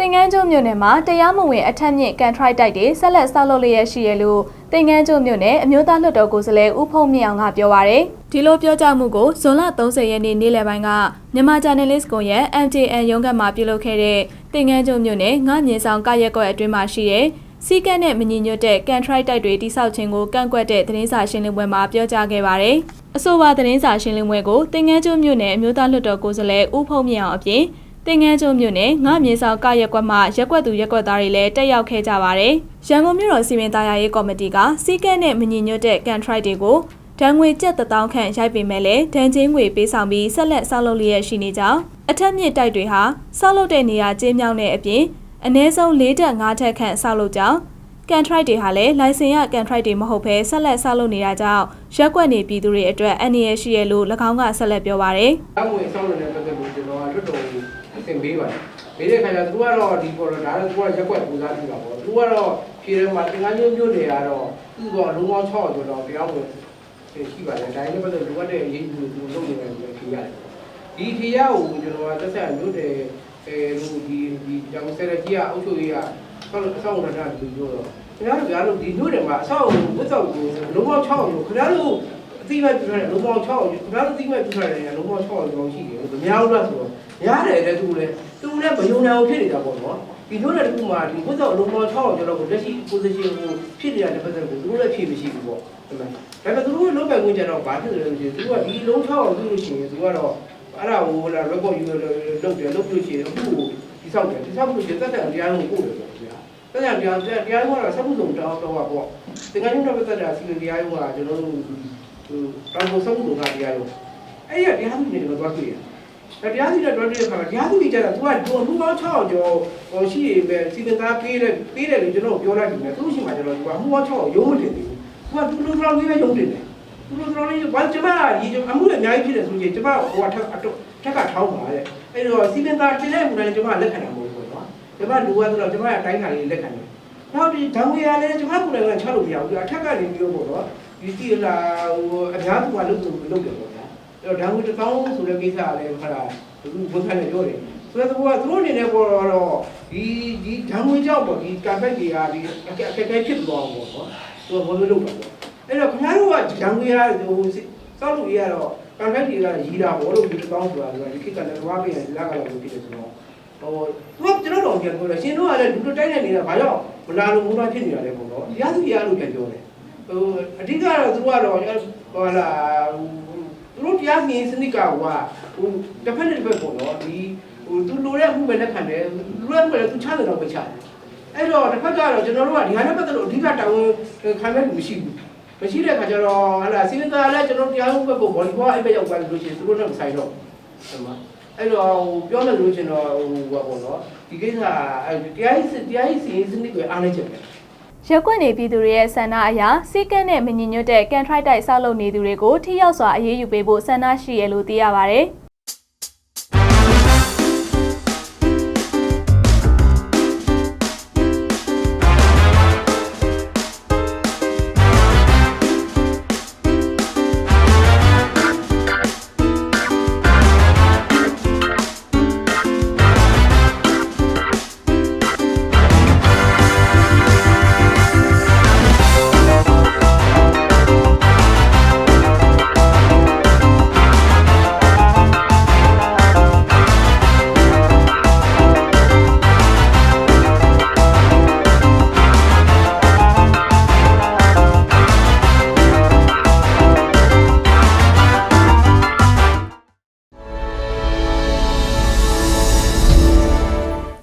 တင်ငန်းကျုံမြို့နယ်မှာတရားမဝင်အထက်မြင့်ကန်ထရိုက်တိုက်တွေဆက်လက်ဆောက်လုပ်လျက်ရှိရလို့တင်ငန်းကျုံမြို့နယ်အမျိုးသားလွှတ်တော်ကိုယ်စားလှယ်ဦးဖုံးမြင့်အောင်ကပြောပါရယ်ဒီလိုပြောကြားမှုကိုဇွန်လ30ရက်နေ့နေ့လယ်ပိုင်းကမြန်မာဂျာနယ်လစ်ကွန်ရဲ့ MTN ရုံးခန်းမှာပြုလုပ်ခဲ့တဲ့တင်ငန်းကျုံမြို့နယ်ငါမြေဆောင်ကရက်ကွက်အတွင်းမှာရှိတဲ့စီကတ်နဲ့မညီညွတ်တဲ့ကန်ထရိုက်တိုက်တွေတိစောက်ခြင်းကိုကန့်ကွက်တဲ့သတင်းစာရှင်းလင်းပွဲမှာပြောကြားခဲ့ပါရယ်အဆိုပါသတင်းစာရှင်းလင်းပွဲကိုတင်ငန်းကျုံမြို့နယ်အမျိုးသားလွှတ်တော်ကိုယ်စားလှယ်ဦးဖုံးမြင့်အောင်အပြင် တင်ငန်းကျုံမြို့နယ်ငါမြေဆောင်ကရက်ကွက်မှရက်ကွက်သူရက်ကွက်သားတွေလည်းတက်ရောက်ခဲ့ကြပါတယ်။ရန်ကုန်မြို့တော်စီမံသားယာရေးကော်မတီကစီကဲနဲ့မညီညွတ်တဲ့ကန်ထရိုက်တွေကိုဒဏ်ငွေကျပ်တစ်သောင်းခန့်ရိုက်ပေမဲ့လည်းဒဏ်ချင်းငွေပေးဆောင်ပြီးဆက်လက်ဆောက်လုပ်လျက်ရှိနေကြောင်းအထက်မြင့်တိုက်တွေဟာဆောက်လုပ်တဲ့နေရာကျင်းမြောင်းတဲ့အပြင်အ ਨੇ ဆုံး၄တက်၅ထက်ခန့်ဆောက်လုပ်ကြောင်းကန်ထရိုက်တွေဟာလည်းလိုင်စင်ရကန်ထရိုက်တွေမဟုတ်ဘဲဆက်လက်ဆောက်လုပ်နေတာကြောင့်ရက်ကွက်နေပြည်သူတွေအတွက်အန္တရာယ်ရှိရလို့၎င်းကဆက်လက်ပြောပါရယ်။အဝင်ဆောင်နေတဲ့ပတ်သက်လို့ သင်ပေးပါတယ်။ပေးတဲ့ခါကျသူကတော့ဒီပေါ်တော့ဒါလည်းသူကရက်ွက်ပူစားပြတာပေါ့။သူကတော့ဖြေထဲမှာတင်ကားမျိုးမျိုးတွေကတော့သူကလုံးဝ6ဆိုတော့တရားဝင်ရှိပါတယ်။ဒါနဲ့ပတ်သက်လိုအပ်တဲ့အရေးကြီးသူလုပ်နေတယ်ဆိုဖြေရတယ်။ဒီဖြေရကိုကျွန်တော်ကသက်ဆက်မျိုးတွေအဲလူဒီဒီကြောင်ဆယ်ရကြီးကအုပ်ချုပ်ရေးကဆောက်အဆောက်အအုံတာတူပြောတော့ခင်ဗျားတို့ကလို့ဒီမျိုးတွေမှာအဆောက်အအုံဝတ်ဆောက်ကိုလုံးဝ6ဆိုခင်ဗျားတို့ အတိမတ်ပြထားတယ်လုံးပေါင်း6အောင်ခင်ဗျားတို့အတိမတ်ပြထားတယ်လုံးပေါင်း6အောင်ကျော်ရှိတယ်မများဘူးလားဆိုတော့ရတယ်တဲ့သူလည်းသူလည်းမယုံနိုင်အောင်ဖြစ်နေတာပေါ့နော်ဒီလိုတဲ့ခုမှဒီဘုသောအလုံးပေါင်း6အောင်ကျော်တော့ကိုလက်ရှိ position ကိုဖြစ်နေတာတစ်ပတ်သက်ကိုသူတို့လည်းဖြည့်မရှိဘူးပေါ့ဒီမှာဒါပေမဲ့သူတို့လုံးပဲဝင်ကြတော့ဘာဖြစ်လဲဆိုရင်သူကဒီလုံး6အောင်သူလို့ရှိရင်သူကတော့အဲ့ဒါကိုလာ record ယူလုပ်တယ်လုပ်လို့ရှိရင်အခုဒီဆောက်တယ်ဒီဆောက်လို့ရှိရင်တက်တက်တရားကိုပို့တယ်ပေါ့ဗျာတက်တက်တရားတရားကတော့စက်မှုစုံတောင်းတော့ပေါ့သင်္ကန်းရုံးတော့တက်တာစီရင်တရားရုံးကကျွန်တော်တို့ ဟိုတောင်ပေါ်ဆုံးလို့ကတရားရောအဲ့ရတရားသူတွေကတော့တွားတွေ့ရတရားသူတွေတွားတွေ့တဲ့ခါမှာတရားသူတွေကျတော့သူကဒုလူပေါင်း6ကျော်ဟိုရှိရပဲစီမံသားပေးတယ်ပေးတယ်လို့ကျွန်တော်ပြောလိုက်တယ်သူရှိမှကျွန်တော်သူကမှုပေါင်း6ရုံးမတင်သေးဘူးသူကသူလူတော်လေးပဲရုံးတင်တယ်သူလူတော်လေးဘာကျမဒီအမှုတွေအများကြီးဖြစ်တယ်ဆိုရင်ကျမဟိုထက်ထက်ကထောင်းပါတဲ့အဲ့တော့စီမံသားတင်တဲ့မူတိုင်းကျမလက်ခံတာမဟုတ်ဘူးနော်ကျမလူကတော့ကျမအတိုင်းခါလေးလက်ခံတယ်နောက်ဒီဓာတ်ဝေရလည်းကျမကိုယ်တိုင်ကချလို့မရဘူးအထက်ကနေပြီးတော့ပေါ့နော် ဒီတီလာဟိုအများသူကလုပ်လို့လုပ်တယ်ပေါ့ဗျာအဲ့တော့ဓာတ်ငွေတစ်သောင်းဆိုတဲ့ကိစ္စကလည်းခါတာသူဘုန်းခန့်နဲ့ပြောတယ်ဆိုတော့သူကသူတို့အနေနဲ့ပေါ်တော့ဒီဒီဓာတ်ငွေကြောက်ပေါ့ဒီကမ်ပိန်းတွေကဒီအခက်အခဲဖြစ်သွားအောင်ပေါ့နော်သူကဘယ်လိုလုပ်တာပေါ့အဲ့တော့ခင်ဗျားတို့ကဓာတ်ငွေရဟိုစောက်လို့ရတော့ကမ်ပိန်းတွေကရီးတာပေါ့လို့ဒီတစ်သောင်းဆိုတာဒီကိစ္စလည်းသွားပြရင်လက်ကတော့ဖြစ်တယ်ဆိုတော့ဟိုသူကကျွန်တော်တို့ပြန်ပြောတယ်ရှင်တို့ကလည်းလူတို့တိုက်နေနေတာဘာကြောင့်မလာလို့မူတာဖြစ်နေတာလဲပေါ့နော်ရသရလို့ပြန်ပြောတယ် ဟိုအဓိကတော့သူကတော့ဟိုလာသူတို့တရားမြင်စနစ်ကဟိုဟိုတစ်ဖက်နဲ့တစ်ဖက်ပေါ့နော်ဒီဟိုသူလိုတဲ့အမှုပဲလက်ခံတယ်လူရဲ့မှုလည်းသူချတယ်တော့ပဲချတယ်အဲ့တော့တစ်ဖက်ကတော့ကျွန်တော်တို့ကဒီဟာနဲ့ပတ်သက်လို့အဓိကတာဝန်ခံမဲ့လူမရှိဘူးမရှိတဲ့အခါကျတော့ဟလာစီမံသားလည်းကျွန်တော်တရားဥပဒေကိုဘောလီဘောအဲ့ဘက်ရောက်သွားလို့ရှိရင်သူတို့နဲ့မဆိုင်တော့ဟုတ်မှာအဲ့တော့ပြောမယ်လို့ရှင်တော့ဟိုဘာပေါ့နော်ဒီကိစ္စတရားရေးတရားရေးစီရင်စနစ်ကိုအားလည်းချက်ပဲ ရက်ကွက်နေပြည်သူတွေရဲ့ဆန္ဒအရစီကက်နဲ့မညီညွတ်တဲ့ကန်ထရိုက်တိုက်ဆောက်လုပ်နေသူတွေကိုထိရောက်စွာအရေးယူပေးဖို့ဆန္ဒရှိရလို့သိရပါဗျ။